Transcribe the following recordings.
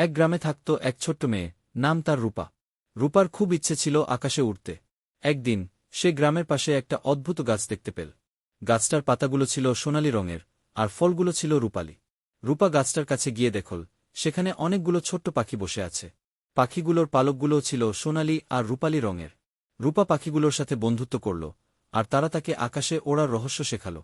এক গ্রামে থাকত এক ছোট্ট মেয়ে, নাম তার রূপা। রূপার খুব ইচ্ছে ছিল আকাশে উঠতে একদিন, সে গ্রামের পাশে একটা অদ্ভুত গাছ দেখতে পেল। গাছটার পাতাগুলো ছিল সোনালি রঙের, আর ফলগুলো ছিল রূপালি। রূপা গাছটার কাছে গিয়ে দেখল, সেখানে অনেকগুলো ছোট্ট পাখি বসে আছে। পাখিগুলোর পালকগুলোও ছিল সোনালি আর রূপালি রঙের। রূপা পাখিগুলোর সাথে বন্ধুত্ব করল, আর তারা তাকে আকাশে ওড়ার রহস্য শেখাল।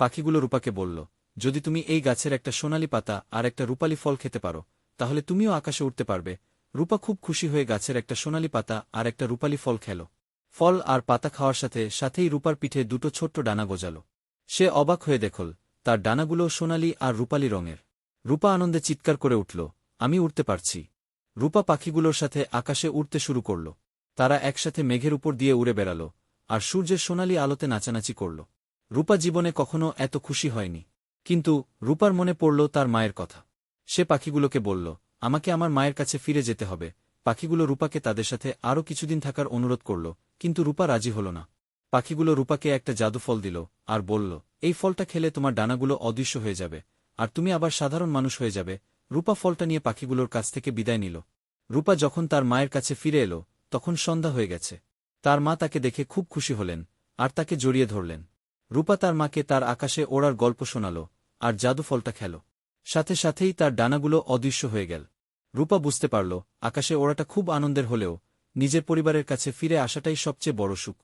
পাখিগুলো রূপাকে বলল, যদি তুমি এই গাছের একটা সোনালি পাতা আর একটা রূপালি ফল খেতে পারো তাহলে তুমিও আকাশে উঠতে পারবে। রূপা খুব খুশি হয়ে গাছের একটা সোনালি পাতা আর একটা রূপালি ফল খেল। ফল আর পাতা খাওয়ার সাথে সাথেই রূপার পিঠে দুটো ছোট্ট ডানা গজাল। সে অবাক হয়ে দেখল, তার ডানাগুলো সোনালি আর রূপালি রঙের। রূপা আনন্দে চিৎকার করে উঠল, আমি উঠতে পারছি। রূপা পাখিগুলোর সাথে আকাশে উড়তে শুরু করল। তারা একসাথে মেঘের উপর দিয়ে উড়ে বেড়াল আর সূর্যের সোনালি আলোতে নাচানাচি করল। রূপা জীবনে কখনো এত খুশি হয়নি। কিন্তু রূপার মনে পড়ল তার মায়ের কথা। সে পাখিগুলোকে বলল, আমাকে আমার মায়ের কাছে ফিরে যেতে হবে। পাখিগুলো রূপাকে তাদের সাথে আরও কিছুদিন থাকার অনুরোধ করল, কিন্তু রূপা রাজি হল না। পাখিগুলো রূপাকে একটা জাদু ফল দিল আর বলল, এই ফলটা খেলে তোমার ডানাগুলো অদৃশ্য হয়ে যাবে, আর তুমি আবার সাধারণ মানুষ হয়ে যাবে। রূপা ফলটা নিয়ে পাখিগুলোর কাছ থেকে বিদায় নিল। রূপা যখন তার মায়ের কাছে ফিরে এলো, তখন সন্ধ্যা হয়ে গেছে। তার মা তাকে দেখে খুব খুশি হলেন, আর তাকে জড়িয়ে ধরলেন। রূপা তার মাকে তার আকাশে ওড়ার গল্প শোনাল, আর জাদু ফলটা খেল। সাথে সাথেই তার ডানাগুলো অদৃশ্য হয়ে গেল। রূপা বুঝতে পারল, আকাশে ওড়াটা খুব আনন্দের হলেও নিজের পরিবারের কাছে ফিরে আসাটাই সবচেয়ে বড় সুখ।